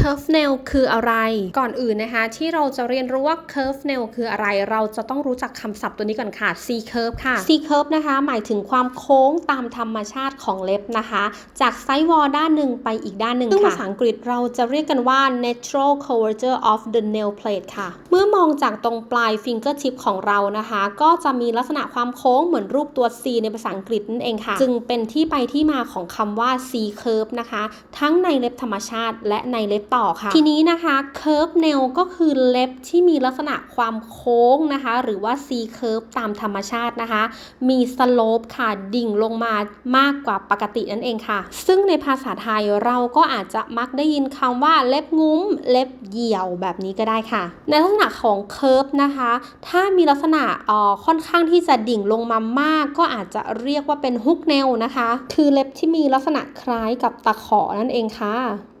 curve nail คืออะไร ก่อนอื่นนะคะ ที่เราจะเรียนรู้ว่า curve nail คืออะไร เราจะต้องรู้จักคำศัพท์ตัวนี้ก่อนค่ะ C curve ค่ะ C curve นะคะ หมายถึงความโค้งตามธรรมชาติของเล็บนะคะ จากไซด์วอลด้านหนึ่งไปอีกด้านหนึ่งซึ่งภาษาอังกฤษเราจะเรียกกันว่า natural curvature of the nail plate ค่ะ เมื่อมองจากตรงปลาย fingertip ของเรานะคะ ก็จะมีลักษณะความโค้งเหมือนรูปตัว C ในภาษาอังกฤษนั่นเองค่ะ จึงเป็นที่ไปที่มาของคำว่า C curve นะคะ ทั้งในเล็บธรรมชาติและในเล็บต่อค่ะ ทีนี้นะคะ curve nail ก็คือเล็บที่มีลักษณะความโค้งนะคะ หรือว่า C curve ตามธรรมชาตินะคะ มี slope ค่ะดิ่งลงมามากกว่าปกตินั่นเองค่ะ ซึ่งในภาษาไทยเราก็อาจจะมักได้ยินคำว่าเล็บงุ้ม เล็บเหี่ยวแบบนี้ก็ได้ค่ะ ในลักษณะของ curve นะคะ ถ้ามีลักษณะอ่อค่อนข้างที่จะดิ่งลงมามาก ก็อาจจะเรียกว่าเป็น hook nail นะคะ คือเล็บที่มีลักษณะคล้ายกับตะขอนั่นเองค่ะ